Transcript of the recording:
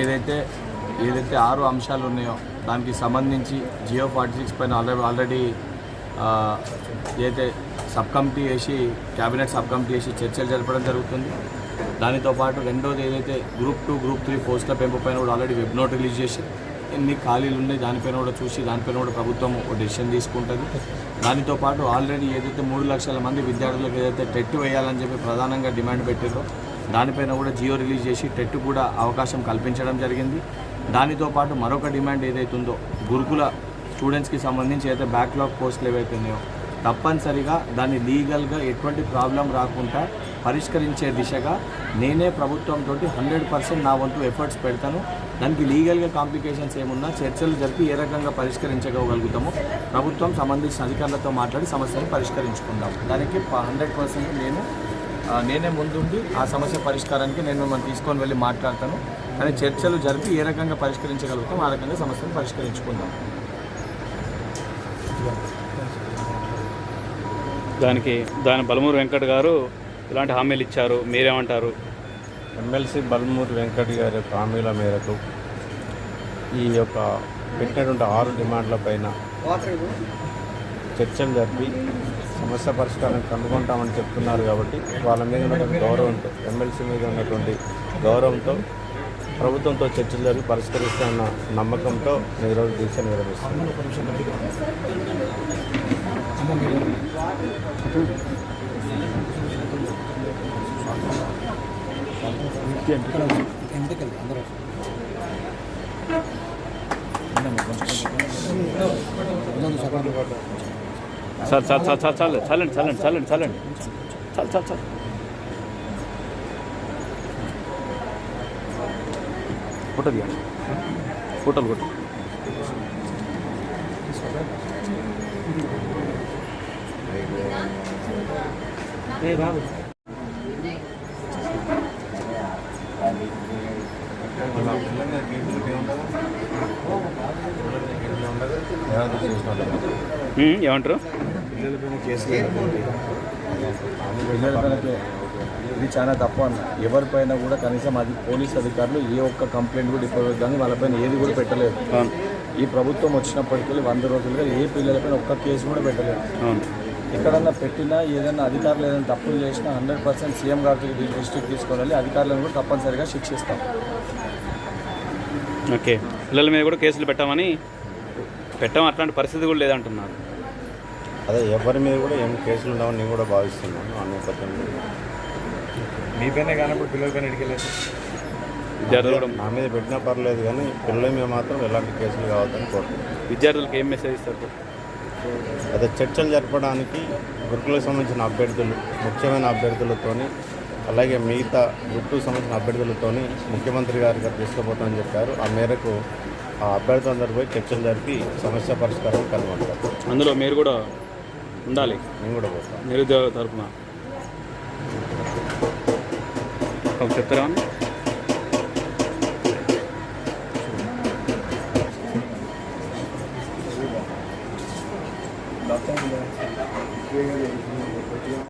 ఏదైతే ఏదైతే ఆరు అంశాలు ఉన్నాయో దానికి సంబంధించి జియో ఫార్టీ సిక్స్ పైన ఆల్రెడీ ఆల్రెడీ ఏదైతే సబ్ కమిటీ వేసి క్యాబినెట్ సబ్ కమిటీ వేసి చర్చలు జరపడం జరుగుతుంది. దానితో పాటు రెండోది ఏదైతే గ్రూప్ టూ గ్రూప్ త్రీ పోస్టుల పెంపు పైన కూడా ఆల్రెడీ వెబ్ నోట్ రిలీజ్ చేసి ఎన్ని ఖాళీలు ఉన్నాయి దానిపైన కూడా చూసి దానిపైన కూడా ప్రభుత్వం ఒక డెసిషన్ తీసుకుంటుంది. దానితో పాటు ఆల్రెడీ ఏదైతే మూడు లక్షల మంది విద్యార్థులకు ఏదైతే టెట్ వేయాలని చెప్పి ప్రధానంగా డిమాండ్ పెట్టారో దానిపైన కూడా జియో రిలీజ్ చేసి టెట్ కూడా అవకాశం కల్పించడం జరిగింది. దానితో పాటు మరొక డిమాండ్ ఏదైతే ఉందో గురుకుల స్టూడెంట్స్కి సంబంధించి అయితే బ్యాక్లాగ్ పోస్టులు ఏవైతున్నాయో తప్పనిసరిగా దాన్ని లీగల్గా ఎటువంటి ప్రాబ్లం రాకుండా పరిష్కరించే దిశగా నేనే ప్రభుత్వంతో హండ్రెడ్ పర్సెంట్ నా వంతు ఎఫర్ట్స్ పెడతాను. దానికి లీగల్గా కాంప్లికేషన్స్ ఏమున్నా చర్చలు జరిపి ఏ రకంగా పరిష్కరించగలుగుతామో ప్రభుత్వం సంబంధించిన అధికారులతో మాట్లాడి సమస్యను పరిష్కరించుకుందాం. దానికి హండ్రెడ్ పర్సెంట్ నేను నేనే ముందుండి ఆ సమస్య పరిష్కారానికి నేను మిమ్మల్ని తీసుకొని వెళ్ళి మాట్లాడతాను. కానీ చర్చలు జరిపి ఏ రకంగా పరిష్కరించగలుగుతాం ఆ రకంగా సమస్యను పరిష్కరించుకుందాం. దానికి దాని బలమూరు వెంకట్ గారు ఇలాంటి హామీలు ఇచ్చారు. మీరేమంటారు? ఎమ్మెల్సీ బల్మూరి వెంకట్ గారి యొక్క హామీల మేరకు ఈ యొక్క పెట్టినటువంటి ఆరు డిమాండ్ల పైన చర్చలు జరిపి సమస్య పరిష్కారం కనుగొంటామని చెప్తున్నారు కాబట్టి వాళ్ళ మీద ఉన్నటువంటి గౌరవంతో ఎమ్మెల్సీ మీద ఉన్నటువంటి గౌరవంతో ప్రభుత్వంతో చర్చలు జరిగి పరిష్కరిస్తున్న నమ్మకంతో నేను ఈరోజు దీక్ష నిర్వహిస్తున్నాను. చాలు చాలు చాలు చాలు చాలు చాలండి చాలండి చాలండి చాలండి చాలు చాలు చాలు. ఫోటో తీయండి. ఫోటోలు కొట్టు. ఏమంటారు? పిల్లలపైన కేసులు పిల్లలపైన ఇది చాలా తప్పు అన్న. ఎవరిపైన కూడా కనీసం అది పోలీస్ అధికారులు ఏ ఒక్క కంప్లైంట్ కూడా ఇవ్వలేదు కానీ వాళ్ళపైన ఏది కూడా పెట్టలేదు. అవును. ఈ ప్రభుత్వం వచ్చినప్పటికీ వంద రోజులుగా ఏ పిల్లలపైన ఒక్క కేసు కూడా పెట్టలేదు. అవును. ఎక్కడన్నా పెట్టినా ఏదైనా అధికారులు ఏదైనా తప్పులు చేసినా హండ్రెడ్ పర్సెంట్ సీఎం గారికి దృష్టికి తీసుకొని వెళ్ళి అధికారులను కూడా తప్పనిసరిగా శిక్షిస్తాం. ఓకే. పిల్లల మీద కూడా కేసులు పెట్టామని పెట్టాం అట్లాంటి పరిస్థితి కూడా లేదంటున్నారు. అదే ఎవరి మీద కూడా ఏం కేసులు ఉండవని నేను కూడా భావిస్తున్నాను ఆ నేపథ్యంలో. మీపైనే కానప్పుడు పిల్లలపైన ఎడికెళ్ళేసి విద్యార్థులు కూడా నా మీద పెట్టినా పర్లేదు కానీ పిల్లల మీద మాత్రం ఎలాంటి కేసులు కావద్దని కోరుతున్నాను విద్యార్థులకు ఏం మెసేజ్ ఇస్తారు అదే చర్చలు జరపడానికి గురుకులకు సంబంధించిన అభ్యర్థులు ముఖ్యమైన అభ్యర్థులతోని అలాగే మిగతా గుర్తుకు సంబంధించిన అభ్యర్థులతోని ముఖ్యమంత్రి గారి గారు తీసుకుపోతామని చెప్పారు. ఆ మేరకు ఆ అభ్యర్థులందరూ పోయి చర్చలు జరిపి సమస్య పరిష్కారం కనుగొంటారు. అందులో మీరు కూడా ఉండాలి. నేను కూడా పోతాను నిరుద్యోగ తరపున. చెప్తారా?